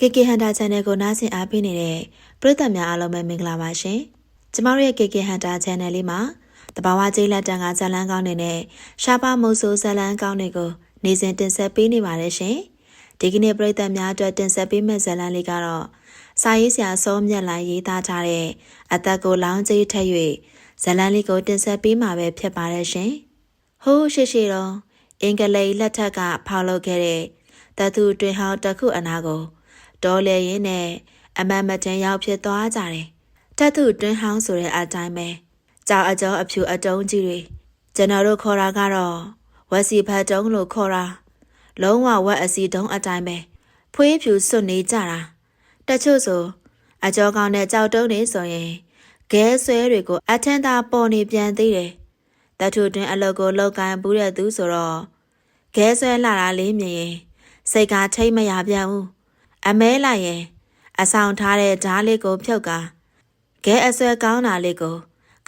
KK Hunter Channel ကိုနားဆင်အားပေးနေတဲ့ပရိသတ်များအားလုံးပဲမင်္ဂလာပါရှင်။ကျမတို့ရဲ့ KK Hunter Channel လေးမှာတဘာဝကျေးလက်တန်ကဇလန်းကောင်းတွေနဲ့ရှားပါမုတ်ဆိုးဇလန်းကောင်းတွေကိုနေစဉ်တင်ဆက်ပေးနေပါတယ်ရှင်။ဒီကနေ့ပရိသတ်များအတွက်တင်ဆက်ပေးမယ့်ဇလန်းလေးကတော့စာရေးဆရာစောမြတ်လိုင်းရေးသားထားတဲ့အသက်ကိုလောင်းကျိထက်၍ဇလန်းလေးကိုတင်ဆက်ပေးမှာပဲဖြစ်ပါတယ်ရှင်။ဟိုးရှိရှိတော့အင်္ဂလိပ်လက်ထက်ကဖောက်လုပ်ခဲ့တဲ့တသူတွင်ဟောင်းတစ်ခုအနာကို တော်လေရင်နဲ့အမတ်မတန်ရောက်ဖြစ်သွားကြတယ်။တသူတွင်ဟောင်းဆိုတဲ့အတိုင်းပဲကြောက်အကျော်အဖြူအတုံးကြီးတွေကျွန်တော်တို့ခေါ်တာကတော့ဝက်စီဖတ်တုံးလို့ခေါ်တာလုံးဝဝက်အစီတုံးအတိုင်းပဲဖွေးဖြူစွတ်နေကြတာတချို့ဆိုအကျော်ကောင်းတဲ့ကြောက်တုံးတွေဆိုရင်ဂဲဆွဲတွေကိုအထင်သာပေါ်နေပြန်သေးတယ်တထုတွင်အလုတ်ကိုလောက်ကန်ဘူးတဲ့သူဆိုတော့ဂဲဆွဲလာတာလေးမြင်ရင်စိတ်ကထိတ်မရပြန်ဘူး အမဲလိုက်ရင်အဆောင်ထားတဲ့ဓားလေးကိုဖြုတ်ကာဂဲအဆွဲကောင်းတာလေးကို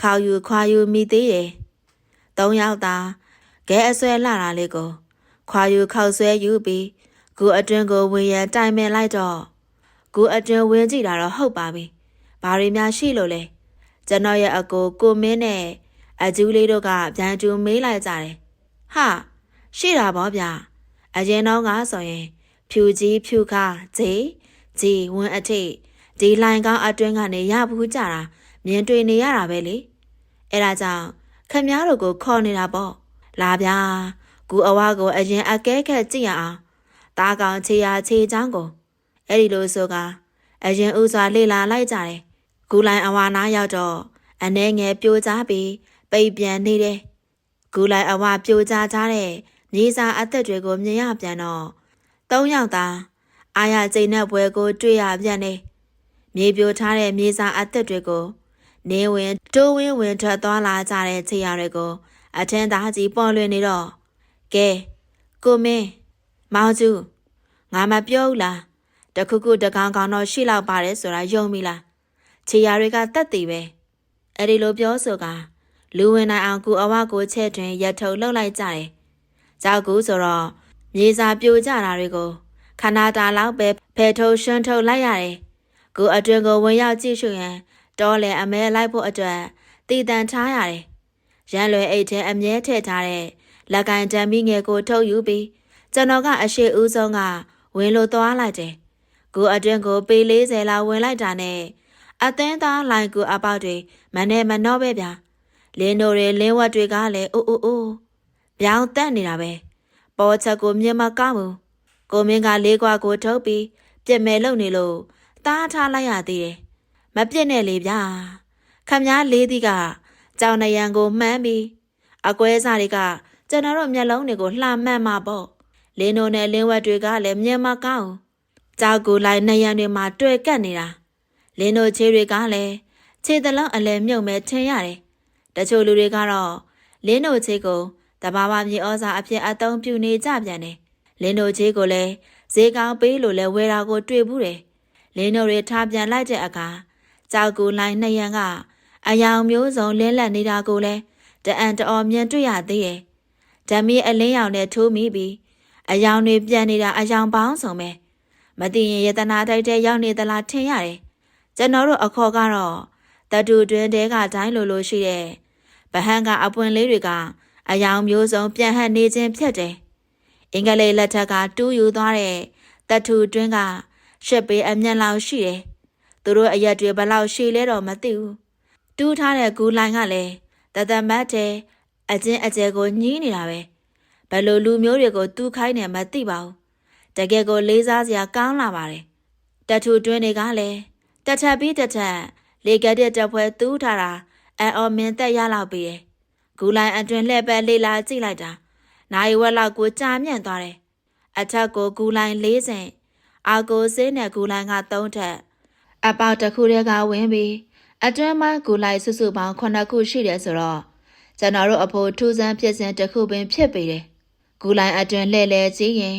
ခေါယူခွာယူမိသေးတယ်။သုံးယောက်သာဂဲအဆွဲလာတာလေးကိုခွာယူခောက်ဆွဲယူပြီးကူအတွင်းကိုဝင်ရန်တိုင်ပင်လိုက်တော့ကူအတွင်းဝင်ကြည့်တာတော့ဟုတ်ပါပြီ။ဘာတွေများရှိလို့လဲ။ကျွန်တော်ရဲ့အကိုကိုမင်းနဲ့အကျူးလေးတို့ကပြန်ကျူမေးလိုက်ကြတယ်။ဟာရှိတာပေါ့ဗျာ။အရင်တော့ကဆိုရင် ဖြူကြီးဖြူခါဂျေဂျီဝင်းအထိတ်ဒီလိုင်ကောင်းအတွင်းကနေရဘူးကြတာမြင်တွေ့နေရတာပဲလေအဲဒါကြောင့်ခမည်းတော်ကိုခေါ်နေတာပေါ့လာဗျာကူအဝါကိုအရင်အကဲခက်ကြည့်ရအောင်တားကောင်ခြေရာခြေချောင်းကိုအဲ့ဒီလိုဆိုကအရင်ဥစွာလေ့လာလိုက်ကြတယ်ကူလိုင်အဝါနာရောက်တော့အနှဲငယ်ပြိုကျပြီးပိတ်ပြန်နေတယ်ကူလိုင်အဝါပြိုကျကြတဲ့မြေစာအသက်တွေကိုမြင်ရပြန်တော့ သုံးယောက်သာအာရကျိန်တဲ့ဘွယ်ကိုတွေ့ရပြန်တယ်မြေပြိုထားတဲ့မြေစာအသက်တွေကိုနေဝင်တိုးဝင်းဝင်ထွက်သွားလာကြတဲ့ခြေရတွေကို အထင်းသားကြီးပေါ်လွင်နေတော့ကဲကိုမင်းမောင်ကျူငါမပြောဘူးလားတခုခုတကောင်ကောင်တော့ရှိလောက်ပါတယ်ဆိုတာယုံပြီလားခြေရတွေကတက်တည်ပဲအဲ့ဒီလိုပြောဆိုကလူဝင်နိုင်အောင်ကူအဝကိုချဲ့တွင်ရထုံလှုပ်လိုက်ကြတယ်ကြောက်ကူဆိုတော့ မြေစာပြိုကျတာတွေကိုခနာတာလောက်ပဲဖယ်ထုတ်ရှွန်းထုတ်လိုက်ရတယ်ကိုအတွင်ကိုဝင်ရောက်ကြည့်ရှုရင်တောလဲအမဲလိုက်ဖို့အတွက်တည်တံထားရတယ်။ရန်လွယ်အိတ်ထဲအမြဲထည့်ထားတဲ့လက်ကန်တံမီငယ်ကိုထုတ်ယူပြီးကျွန်တော်ကအရှိဦးဆုံးကဝင်လို့သွားလိုက်တယ်။ကိုအတွင်းကိုပေ40လောက်ဝင်လိုက်တာနဲ့အသင်းသားလိုင်ကူအပေါက်တွေမနဲ့မနှောပဲဗျာ။လင်းတို့တွေလင်းဝက်တွေကလည်းအိုးအိုးအိုးပြောင်းတက်နေတာပဲ။ ပေါ်ချက်ကိုမြင်မကောင်းဘူး။ကိုမင်းကလေးကွာကိုထုတ်ပြီးပြက်မဲ့လုံနေလို့တားထားလိုက်ရသေးတယ်မပြစ်နဲ့လေဗျာခမည်းလေးသီးကကြောင်နရံကိုမှန်းပြီးအကွဲစားတွေကကျွန်တော်တို့မျက်လုံးတွေကိုလှမှန်မှာပေါ့လင်းတို့နဲ့လင်းဝက်တွေကလည်းမြင်မကောင်းကြောက်ကိုလိုက်နရံတွေမှာတွေ့ကပ်နေတာလင်းတို့ခြေတွေကလည်းခြေတလုံးအလဲမြုပ်မဲ့ထင်ရတယ်တချို့လူတွေကတော့လင်းတို့ခြေကို တဘာဝမြေဩဇာအဖြစ်အသုံးပြုနေကြပြန်တယ်လင်းတို့ခြေကိုလည်းဈေးကောင်းပေးလို့လဲဝယ်တာကိုတွေ့ဘူးတယ်လင်းတို့တွေထားပြန်လိုက်တဲ့အခါကြောက်ကူလိုင်းနှစ်ရန်ကအယောင်မျိုးစုံလင်းလက်နေတာကိုလည်းတအံတအော်မြင်တွေ့ရသေးရဲ့ဓမီအလင်းရောင်နဲ့ထိုးမိပြီးအယောင်တွေပြန်နေတာအယောင်ပေါင်းစုံပဲမသိရင်ယတနာတိုက်တဲ့ရောက်နေသလားထင်ရတယ်ကျွန်တော်တို့အခေါ်ကတော့တတူတွင်တဲကတိုင်းလိုလိုရှိတဲ့ဗဟန်ကအပွင့်လေးတွေက အယောင်မျိုးစုံပြန်ဟပ်နေခြင်းဖြစ်တယ်အင်္ဂလိပ်လက်ထက်ကတူးယူသွားတဲ့တတူတွင်ကရှစ်ပေအမျက်လောက်ရှိတယ်သူတို့အရက်တွေဘလောက်ရှည်လဲတော့မသိဘူးတူးထားတဲ့ဂူလိုင်ကလည်းတသက်မတ်တဲ့အချင်းအကျဲကိုညှီးနေတာပဲဘယ်လိုလူမျိုးတွေကိုတူးခိုင်းနေမသိပါဘူးတကယ်ကိုလေးစားစရာကောင်းလာပါတယ်တထူတွင်းတွေကလည်းတထပ်ပြီးတထပ်လေကတဲ့တပွဲတူးထားတာအန်အော်မင်းတက်ရလောက်ပြီးတယ် ဂူလိုင်အတွင်လှည့်ပဲလေးလာကြည့်လိုက်တာနိုင်ဝက်လောက်ကိုကြာမြင့်သွားတယ်အထက်ကိုဂူလိုင်၄ဆင့်အာကိုစင်းနဲ့ဂူလိုင်က၃ထက်အပေါက်တစ်ခုတည်းကဝင်ပြီးအတွင်းမှကူလိုက်စုစုပေါင်း9ခုရှိတယ်ဆိုတော့ကျွန်တော်တို့အဖို့ထူးဆန်းဖြစ်စဉ်တစ်ခုပင်ဖြစ်ပေတယ်။ဂူလိုင်းအတွင်းလှည့်လဲကြည့်ရင်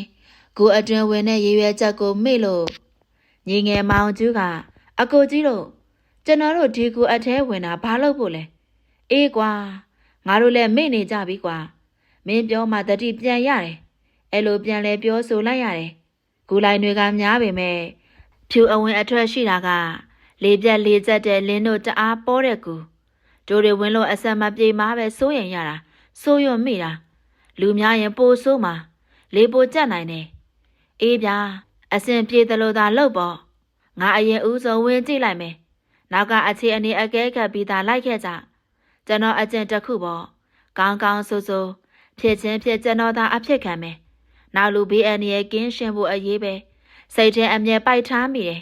ဂူအတွင်းဝင်တဲ့ရေရွယ်ချက်ကိုမေ့လို့ညီငယ်မောင်ကျူးကအကိုကြီးတို့ကျွန်တော်တို့ဒီကူအထဲဝင်တာဘာလို့ဖို့လဲ။အေးကွာ ငါတို့လည်းမေ့နေကြပြီကွာ။မင်းပြောမှတတိပြန်ရတယ်။အဲ့လိုပြန်လဲပြောဆိုလိုက်ရတယ်။ဂူလိုင်းတွေကများပေမဲ့ဖြူအဝင်အထွက်ရှိတာက လေပြက်လေကျက်တဲ့လင်းတို့တအားပေါ်တဲ့ကူတို့တွေဝင်လို့အဆက်မပြေမှာပဲစိုးရင်ရတာစိုးရွံ့မိတာလူများရင်ပိုဆိုးမှာလေပိုကြက်နိုင်တယ်အေးဗျာအစင်ပြေတယ်လို့သာလုပ်ပေါ့ငါအရင်ဦးဆုံးဝင်ကြည့်လိုက်မယ်နောက်ကအချေအနေအကဲခတ်ပြီးသားလိုက်ခဲ့ကြ ကျွန်တော်အကျင့်တစ်ခုပေါ့ကောင်းကောင်းဆိုဆိုဖြစ်ချင်းဖြစ်ကျွန်တော်သာအဖြစ်ခံမယ်နောက်လူဘေးအန္တရာယ်ကင်းရှင်းဖို့အရေးပဲစိတ်ထဲအမြဲပိုက်ထားမိတယ်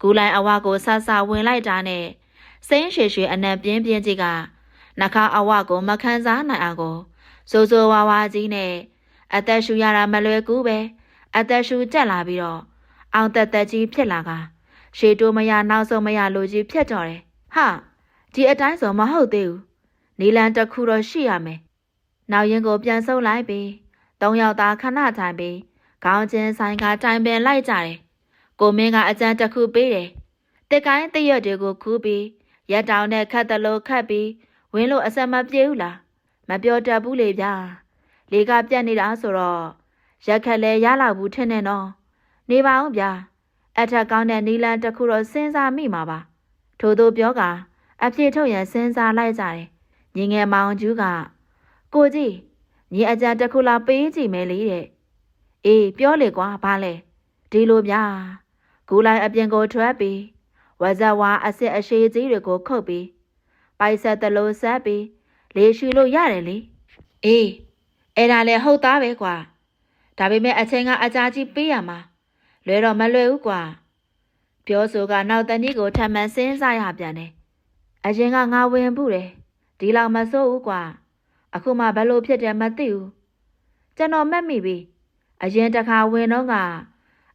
ကူလိုင်းအဝကိုဆဆဝင်လိုက်တာနဲ့စိမ့်ရွှေရွှေအနံပြင်းပြင်းကြီးကနှခါအဝကိုမခန်းစားနိုင်အောင်ကိုစိုးစိုးဝါးဝါကြီးနဲ့အသက်ရှူရတာမလွယ်ကူပဲအသက်ရှူတက်လာပြီးတော့အောင်သက်သက်ကြီးဖြစ်လာကရှေတိုးမရနောက်ဆုံးမရလိုကြီးဖြစ်တော့တယ်ဟာဒီအတိုင်းဆိုမဟုတ်သေးဘူး နီလန်တစ်ခုတော့ရှိရမယ်နောက်ရင်ကိုပြန်ဆုပ်လိုက်ပြီးသုံးယောက်သားခဏထိုင်ပြီးခေါင်းချင်းဆိုင်ကတိုင်ပင်လိုက်ကြတယ်ကိုမင်းကအကြံတစ်ခုပေးတယ်တက်ကိုင်းတရွတ်တွေကိုခူးပြီးရက်တောင်နဲ့ခတ်တလို့ခတ်ပြီးဝင်းလို့အဆက်မပြေဘူးလားမပြောတတ်ဘူးလေဗျာလေကပြတ်နေတာဆိုတော့ရက်ခက်လဲရလောက်ဘူးထင်နေတော့နေပါအောင်ဗျာအထက်ကောင်းတဲ့နီလန်တစ်ခုတော့စဉ်းစားမိမှာပါထို့သောပြောကအဖြစ်ထုတ်ရန်စဉ်းစားလိုက်ကြတယ် ညီငယ်မောင်ကျူးကကိုကြီးညီအကြံတစ်ခုလောက်ပေးကြည့်မယ်လေတဲ့အေးပြောလေကွာဘာလဲဒီလိုဗျာဂူလိုက်အပြင်ကိုထွက်ပြီးဝဇဝါအစ်စ်အရှိကြီးတွေကိုခုတ်ပြီးပိုက်ဆက်တလို့ဆက်ပြီးလေရှူလို့ရတယ်လေအေးအဲ့ဒါလည်းဟုတ်သားပဲကွာဒါပေမဲ့အချိန်ကအကြာကြီးပေးရမှာလွယ်တော့မလွယ်ဘူးကွာပြောဆိုကနောက်တနည်းကိုထပ်မံစဉ်းစားရပြန်တယ်အရင်ကငါဝင်ဘူးတယ် ဒီလောက်မစိုးဘူးကွာအခုမှဘယ်လိုဖြစ်တယ်မသိဘူးကျွန်တော်မှတ်မိပြီအရင်တစ်ခါဝင်တော့က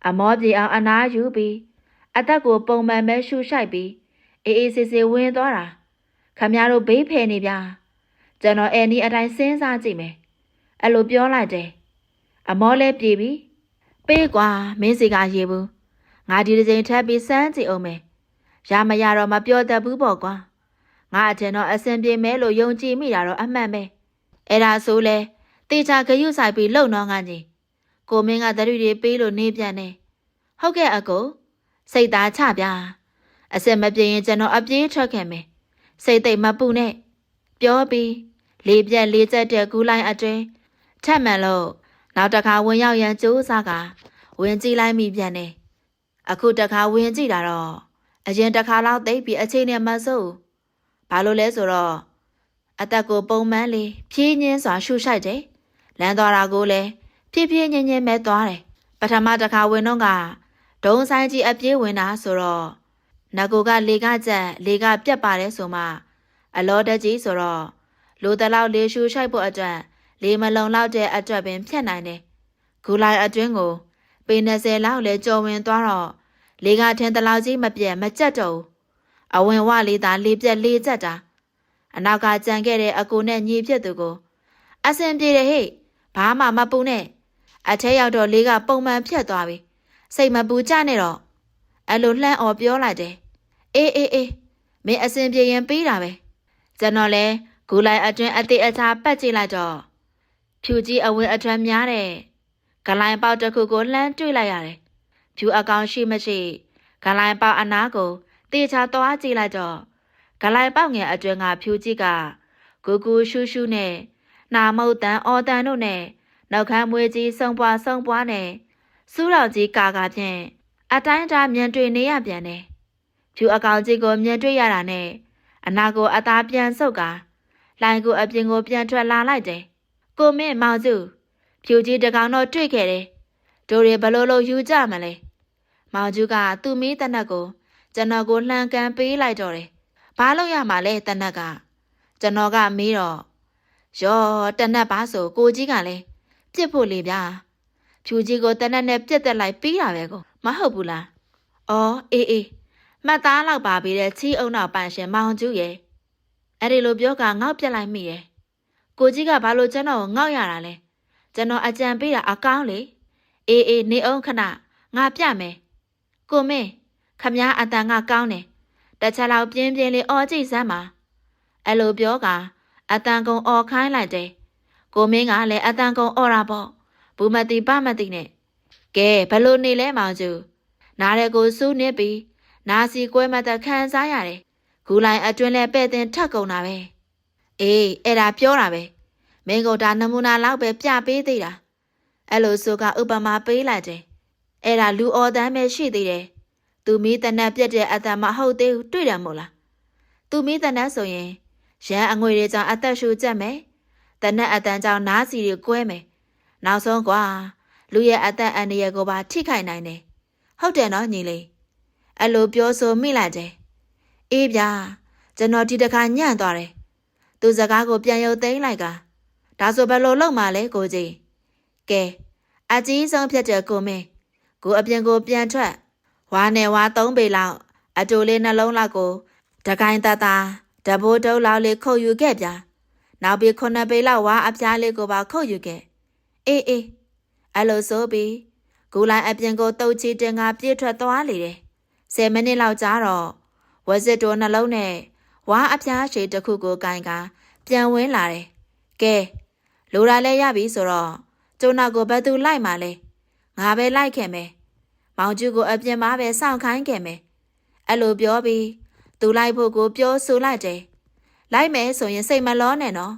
အမောပြေအောင်အနားယူပြီးအသက်ကိုပုံမှန်ပဲရှူရှိုက်ပြီးအေးအေးဆေးဆေးဝင်သွားတာခမရတို့ဘေးဖယ်နေဗျာကျွန်တော်အဲနီးအတိုင်းစဉ်းစားကြည့်မယ်အဲ့လိုပြောလိုက်တယ်အမောလဲပြေပြီပေးကွာမင်းစီကရေဘူးငါဒီတစ်ချိန်ထပ်ပြီးစမ်းကြည့်အောင်မယ်ရမရတော့မပြောတတ်ဘူးပေါ့ကွာ ငါအထင်တော့အစင်ပြေမဲလို့ယုံကြည်မိတာတော့အမှန်ပဲအဲ့ဒါဆိုလဲတေချာဂယုဆိုင်ပြီးလုံတော့ငါကြီးကိုမင်းကတရူတွေပေးလို့နေပြန်တယ်ဟုတ်ကဲ့အကိုစိတ်သားချပြအစင်မပြေရင်ကျွန်တော်အပြေးထွက်ခဲ့မယ်စိတ်သိမ့်မပူနဲ့ပြောပြီးလေးပြက်လေးကျက်တဲ့ကူးလိုက်အတွင်းထက်မှန်လို့နောက်တစ်ခါဝင်ရောက်ရန်ကြိုးစားကဝင်ကြည့်လိုက်မိပြန်တယ်အခုတစ်ခါဝင်ကြည့်တာတော့အရင်တစ်ခါလောက်သိပြီးအချိန်နဲ့မဆိုး ဘာလို့လဲဆိုတော့အသက်ကိုပုံမှန်လေးဖြည်းညင်းစွာရှူရှိုက်တယ်လမ်းသွားတာကိုလည်းဖြည်းဖြည်းညင်းညင်းပဲသွားတယ်ပထမတစ်ခါဝင်တော့ကဒုံဆိုင်ကြီးအပြေးဝင်တာဆိုတော့နဂိုကလေကကြက်လေကပြက်ပါတယ်ဆိုမှအလောတကြီးဆိုတော့လိုတလောက်လေရှူရှိုက်ဖို့အတွက်လေမလုံလောက်တဲ့အတွက်ပင်ဖြတ်နိုင်တယ်ဂူလိုက်အတွင်းကိုပေ20လောက်လဲကြော်ဝင်သွားတော့လေကထင်းတလောက်ကြီးမပြတ်မကြက်တော့ဘူး အဝင်ဝလေးသာလေပြက်လေးကြက်တာအနောက်ကကြံခဲ့တဲ့အကိုနဲ့ညီဖြစ်သူကိုအဆင်ပြေတယ်ဟဲ့ဘာမှမပူနဲ့အထက်ရောက်တော့လေးကပုံမှန်ဖြတ်သွားပြီစိတ်မပူကြနဲ့တော့အဲ့လိုလှမ်းအော်ပြောလိုက်တယ်အေးအေးအေးမင်းအဆင်ပြေရင်ပြီးတာပဲကျွန်တော်လဲဂူလိုက်အတွင်းအသေးအချာပတ်ကြည့်လိုက်တော့ဖြူကြီးအဝင်းအထွန်းများတဲ့ဂလိုင်းပေါက်တစ်ခုကိုလှမ်းတွေ့လိုက်ရတယ်ဖြူအကောင်ရှိမရှိဂလိုင်းပေါက်အနားကို တေချာသွားကြည့်လိုက်တော့ဂလိုင်းပေါက်ငယ်အတွင်းကဖြူကြီးကဂူဂူရှူးရှူးနဲ့နာမုတ်တန်အော်တန်တို့နဲ့နောက်ခမ်းမွေးကြီးစုံပွားစုံပွားနဲ့စူးတော်ကြီးကာကာဖြင့်အတိုင်းအတာမြန်တွေ့နေရပြန်တယ်ဖြူအကောင်ကြီးကိုမြင်တွေ့ရတာနဲ့အနာကိုအသားပြန်ဆုပ်ကာလိုင်ကိုအပြင်ကိုပြန်ထွက်လာလိုက်တယ်။ကိုမင်းမောင်စုဖြူကြီးတကောင်တော့တွေ့ခဲ့တယ်။တို့တွေဘလို့လို့ယူကြမလဲ။မောင်ကျူးကသူ့မီးတနက်ကို ကျွန်တော်ကိုလှန်ကန်ပေးလိုက်တော့တယ်။ဘာလို့ရမှာလဲတနက်ကကျွန်တော်ကမေးတော့ရောတနက်ပါဆိုကိုကြီးကလည်းပြစ်ဖို့လေဗျာ။ဖြူကြီးကိုတနက်နဲ့ပြစ်တက်လိုက်ပြီးတာပဲကိုမဟုတ်ဘူးလား။အော်အေးအေးမှတ်သားလောက်ပါပြီးတဲ့ချီအုံနောက်ပန့်ရှင်မောင်ကျူးရဲ့အဲ့ဒီလိုပြောကငေါ့ပြက်လိုက်မိတယ်ကိုကြီးကဘာလို့ကျွန်တော်ကိုငေါ့ရတာလဲကျွန်တော်အကြံပေးတာအကောင်းလေအေးအေးနေအောင်ခဏငါပြမယ်ကိုမင်း ခမားအတန်ကကောင်းတယ်တချက်လောက်ပြင်းပြင်းလေးအော်ကြည့်စမ်းပါအဲ့လိုပြောကအတန်ကုံအော်ခိုင်းလိုက်တယ်ကိုမင်းကလည်းအတန်ကုံအော်တာပေါ့ဘူးမတိပမတိနဲ့ကဲဘလို့နေလဲမောင်ကျူနားရဲကိုစူးနစ်ပြီးနာစီကွဲမသက်ခံစားရတယ်ဂူလိုင်အတွင်းလဲပဲ့တင်ထက်ကုန်တာပဲအေးအဲ့ဒါပြောတာပဲမင်းကဒါနမူနာလောက်ပဲပြပေးသေးတာအဲ့လိုဆိုကဥပမာပေးလိုက်တယ်အဲ့ဒါလူအော်တန်းပဲရှိသေးတယ် သူမီးတနက်ပြက်တဲ့အတန်မဟုတ်သေးဘူးတွေ့တယ်မို့လားသူမီးတနက်ဆိုရင်ရန်အငွေတွေကြောင့်အသက်ရှူကြက်မယ်တနက်အတန်ကြောင့်နားစီတွေကွဲမယ်နောက်ဆုံးကွာလူရဲ့အသက်အန္တရာယ်ကိုပါထိခိုက်နိုင်တယ်ဟုတ်တယ်နော်ညီလေးအဲ့လိုပြောဆိုမိလိုက်တယ်အေးဗျာကျွန်တော်ဒီတခါညံ့သွားတယ်သူစကားကိုပြန်ရုပ်သိမ်းလိုက်ကဒါဆိုဘယ်လိုလုပ်မှလဲကိုကြီးကဲအကြီးဆုံးဖြစ်တဲ့ကိုမင်းကိုအပြင်ကိုပြန်ထွက် ဝါနဲ့ဝါသုံးပေလောက်အတူလေးနှလုံးလောက်ကိုတကိုင်းတသားတဘိုးတုံးလောက်လေးခုတ်ယူခဲ့ဗျာနောက်ပြီးခုနှစ်ပေလောက်ဝါအပြားလေးကိုပါခုတ်ယူခဲ့အေးအေးအဲ့လိုဆိုပြီးကိုလိုင်းအပြင်ကိုတုတ်ချီတင်ကပြေးထွက်သွားလေတယ်ဆယ်မိနစ်လောက်ကြာတော့ဝက်စစ်တိုနှလုံးနဲ့ဝါအပြားရှည်တစ်ခုကိုကင်ကပြန်ဝင်းလာတယ်ကဲလိုရာလဲရပြီဆိုတော့ကျုံနောက်ကိုဘယ်သူလိုက်မှလဲငါပဲလိုက်ခဲ့မယ် မောင်ကျူကိုအပြင်မှာပဲစောင့်ခိုင်းခဲ့မယ်အဲ့လိုပြောပြီးသူလိုက်ဖို့ကိုပြောဆိုလိုက်တယ်လိုက်မယ်ဆိုရင်စိတ်မလောနဲ့နော်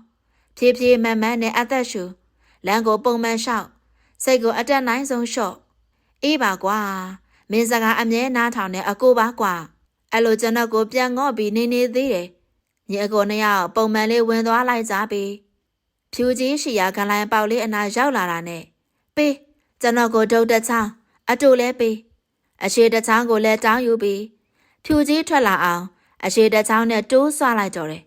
ဖြည်းဖြည်းမှန်မှန်နဲ့အသက်ရှူလမ်းကိုပုံမှန်လျှောက်စိတ်ကိုအတက်နိုင်ဆုံးလျှော့အေးပါကွာမင်းစကားအမြဲနားထောင်နေအကိုပါကွာအဲ့လိုကျွန်တော်ကိုပြန်ငေါ့ပြီးနေနေသေးတယ်ညီအကိုနှစ်ယောက်ပုံမှန်လေးဝင်သွားလိုက်ကြပြီဖြူကြီးရှိရာကလိုင်းပေါက်လေးအနာရောက်လာတာနဲ့ပေးကျွန်တော်ကိုဒုတ်တစ်ချောင်း အတူလဲပေးအရှိတစ်ချောင်းကိုလည်းတောင်းယူပြီးဖြူကြီးထွက်လာအောင်အရှိတစ်ချောင်းနဲ့တိုးဆွလိုက်တော့တယ်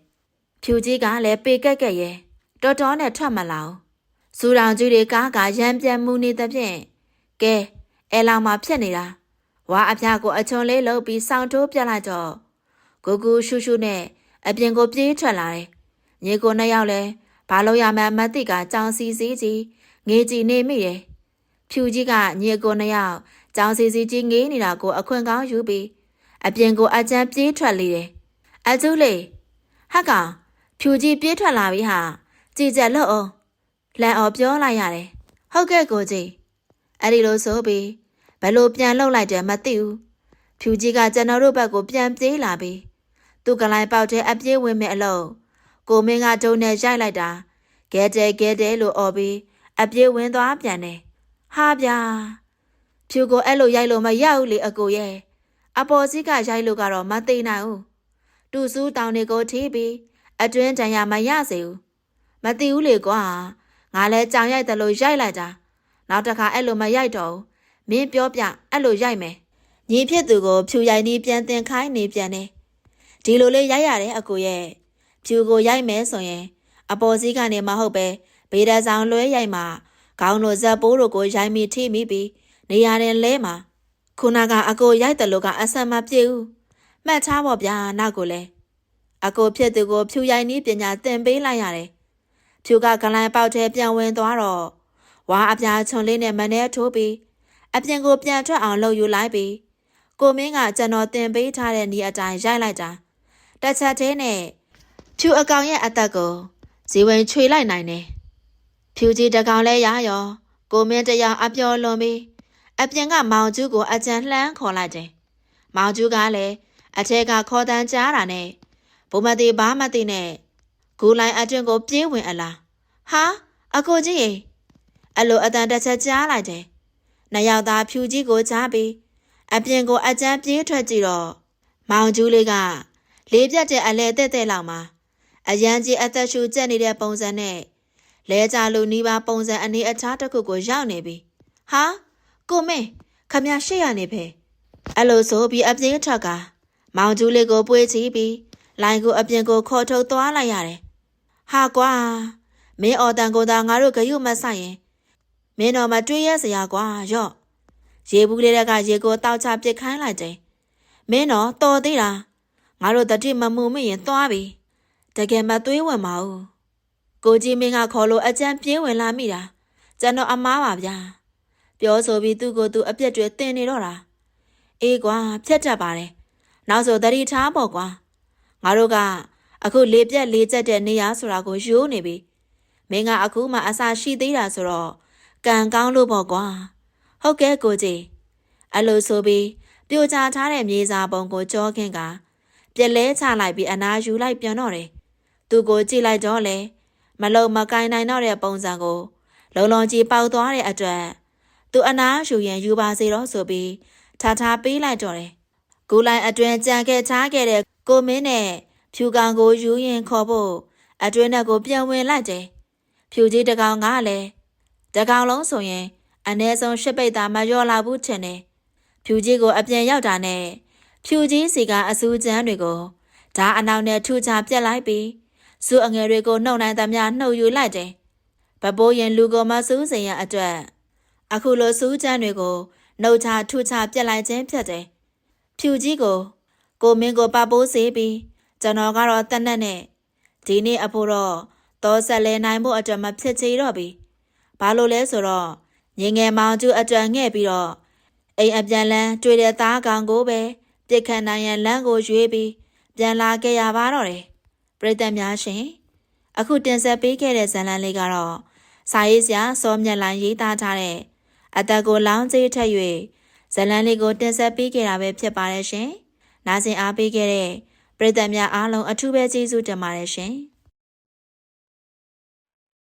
ဖြူကြီးကလည်းပေကက်ကက်ရဲ့တော်တော်နဲ့ထွက်မလာဘူးစူတောင်ကြီးတွေကားကရမ်းပြန်မှုနေသဖြင့်ကဲအဲလောင်မှဖြစ်နေတာဝါအဖျားကိုအချွန်လေးလုပ်ပြီးစောင်းထိုးပြလိုက်တော့ကိုကူရှူရှူနဲ့အပြင်ကိုပြေးထွက်လာတယ်ညီကိုနှစ်ယောက်လည်းဘာလို့ရမှန်းမသိကကြောင်စီစီကြီးငေးကြည့်နေမိတယ် ဖြူကြီးကညီကိုနှစ်ယောက်ကြောင်စီစီကြီးငေးနေတာကိုအခွင့်ကောင်းယူပြီးအပြင်ကိုအကြမ်းပြေးထွက်လေတယ်အကျူးလေးဟက်ကောင်ဖြူကြီးပြေးထွက်လာပြီဟာကြည်ကြက်လို့အောင်လန်အော်ပြောလိုက်ရတယ်ဟုတ်ကဲ့ကိုကြီးအဲ့ဒီလိုဆိုပြီးဘယ်လိုပြန်လှုပ်လိုက်တယ်မသိဘူးဖြူကြီးကကျွန်တော်တို့ဘက်ကိုပြန်ပြေးလာပြီးသူကလိုင်းပေါက်တဲ့အပြေးဝင်မဲ့အလုံးကိုမင်းကဒုံနဲ့ရိုက်လိုက်တာဂဲတဲဂဲတဲလို့អော်ပြီးအပြေးဝင်သွားပြန်တယ် ဟာဗျာဖြူကိုအဲ့လိုရိုက်လို့မရဘူးလေအကိုရဲ့အပေါ်စီးကရိုက်လို့ကတော့မသိနိုင်ဘူးတူစူးတောင်တွေကိုထိပြီးအတွင်းတန်ရမရစေဘူးမသိဘူးလေကွာငါလဲကြောင်ရိုက်တယ်လို့ရိုက်လိုက်တာနောက်တစ်ခါအဲ့လိုမရိုက်တော့ဘူးမင်းပြောပြအဲ့လိုရိုက်မယ်ညီဖြစ်သူကိုဖြူရိုက်နီးပြန်တင်ခိုင်းနေပြန်တယ်ဒီလိုလေးရိုက်ရတယ်အကိုရဲ့ဖြူကိုရိုက်မယ်ဆိုရင် အပေါ်စီးကနေမဟုတ်ပဲဘေးဒဆောင်လွဲရိုက်မှာ ခေါင်းတို့ဇက်ပိုးတို့ကိုရိုက်မိထိမိပြီးနေရာရင်လဲမှာခုနကအကိုရိုက်တယ်လို့ကအဆန်မပြေဘူးမှတ်ထားပါဗျာနောက်ကိုလဲအကိုဖြစ်သူကိုဖြူရိုက်နီးပညာသင်ပေးလိုက်ရတယ်ဖြူကဂလိုင်းပေါက်ထဲပြန်ဝင်သွားတော့ဝါအပြားချုံလေးနဲ့မနှဲထိုးပြီးအပြင်ကိုပြန်ထွက်အောင်လှုပ်ယူလိုက်ပြီးကိုမင်းကကျွန်တော်တင်ပေးထားတဲ့နေအတိုင်းရိုက်လိုက်တာတစ်ချက်သေးနဲ့ဖြူအကောင်ရဲ့အသက်ကိုဇီဝင်ချွေလိုက်နိုင်တယ် ဖြူကြီးတကောင်လဲရရော ကိုမင်းတယောက်အပျော်လွန်ပြီးအပြင်ကမောင်ကျူးကိုအကြံလှမ်းခေါ်လိုက်တယ်မောင်ကျူးကလည်းအထက်ကခေါ်တန်းကြားတာနဲ့ဘုမတိဘာမတိနဲ့ဂူလိုင်းအတွင်ကိုပြေးဝင်အလားဟာအကိုကြီးရေအဲ့လိုအတန်တစ်ချက်ကြားလိုက်တယ်နှစ်ယောက်သားဖြူကြီးကိုကြားပြီးအပြင်ကိုအကြမ်းပြေးထွက်ကြည့်တော့မောင်ကျူးလေးကလေးပြတ်တဲ့အလဲတဲ့တဲ့လောက်မှာအရန်ကြီးအသက်ရှူကျက်နေတဲ့ပုံစံနဲ့ လဲကြလို့နီးပါပုံစံအနေအထားတစ်ခုကိုရောက်နေပြီဟာကိုမင်းခမရရှေ့ရနေဖဲအဲ့လိုဆိုပြီးအပြင်းထက်ကမောင်ကျူးလေးကိုပွေးချပြီးလိုင်းကိုအပြင်ကိုခေါ်ထုတ်သွားလိုက်ရတယ်ဟာကွာမင်းအော်တန်ကိုသာငါတို့ဂယုမဆိုင်ရင်မင်းတော်မတွေးရစရာကွာရော့ရေဘူးလေးကရေကိုတောက်ချပစ်ခိုင်းလိုက်တယ်မင်းတော်တော်သေးတာငါတို့တတိမမှုမရင်သွားပြီတကယ်မသွေးဝင်ပါဘူး ကိုကြီးမင်းကခေါ်လို့အကြံပြင်းဝင်လာမိတာကျွန်တော်အမားပါဗျာပြောဆိုပြီးသူ့ကိုယ်သူအပြက်တွေတင်နေတော့တာအေးကွာဖြတ်တတ်ပါတယ်နောက်ဆိုတတိထားပေါ့ကွာငါတို့ကအခုလေပြက်လေးကျက်တဲ့နေရာဆိုတာကိုယူနေပြီမင်းကအခုမှအစာရှိသေးတာဆိုတော့ကံကောင်းလို့ပေါ့ကွာဟုတ်ကဲ့ကိုကြီးအဲ့လိုဆိုပြီးပြိုကျထားတဲ့မြေစာပုံကိုကြောခင်းကပြက်လဲချလိုက်ပြီးအနာယူလိုက်ပြန်တော့တယ်သူကိုကြည့်လိုက်တော့လေ မလုံမကိုင်းနိုင်တော့တဲ့ပုံစံကိုလုံလုံကြီးပေါက်သွားတဲ့အတွက်သူအနာယူရင်ယူပါစေတော့ဆိုပြီးထားထားပေးလိုက်တော့တယ်ကိုလိုက်အတွင်ကြံခဲ့ချားခဲ့တဲ့ကိုမင်းနဲ့ဖြူကောင်ကိုယူရင်ခေါ်ဖို့အတွင်နဲ့ကိုပြန်ဝင်လိုက်တယ်ဖြူကြီးတကောင်ကလည်းတကောင်လုံးဆိုရင်အ ਨੇ ဆုံးရှစ်ပိတ်သားမလျော်လာဘူးထင်တယ်ဖြူကြီးကိုအပြန်ရောက်တာနဲ့ဖြူကြီးစီကအစူးချမ်းတွေကိုဓာအနောက်နဲ့ထူချပြက်လိုက်ပြီး စူအငယ်တွေကိုနှုတ်နိုင်သမျှနှုတ်ယူလိုက်တယ်။ဗဘိုးရင်လူကိုမစူးစင်ရအတွက်အခုလိုစူးချမ်းတွေကိုနှုတ်ချထူချပြက်လိုက်ခြင်းဖြစ်တယ်။ဖြူကြီးကို ကိုမင်းကိုပပိုးစေးပြီးကျွန်တော်ကတော့တက်နက်နဲ့ဒီနေ့အဖို့တော့သောဆက်လဲနိုင်ဖို့အတွက်မဖြစ်ချေတော့ပြီ။ဘာလို့လဲဆိုတော့ငငယ်မောင်ကျူအတွက်ငှဲ့ပြီးတော့အိမ်အပြန်လန်းတွေ့တဲ့သားကောင်ကိုပဲပြစ်ခတ်နိုင်ရန်လမ်းကိုရွေးပြီးပြန်လာခဲ့ရပါတော့တယ်။ ပြည်သက်များရှင်အခုတင်ဆက်ပေးခဲ့တဲ့ဇာတ်လမ်းလေးကတော့စာရေးဆရာစောမြတ်လိုင်းရေးသားထားတဲ့အသက်ကိုလောင်းကျိထက်၍ဇာတ်လမ်းလေးကိုတင်ဆက်ပေးခဲ့တာပဲဖြစ်ပါတယ်ရှင်။နားဆင်အားပေးခဲ့တဲ့ပြည်သက်များအားလုံးအထူးပဲကျေးဇူးတင်ပါတယ်ရှင်။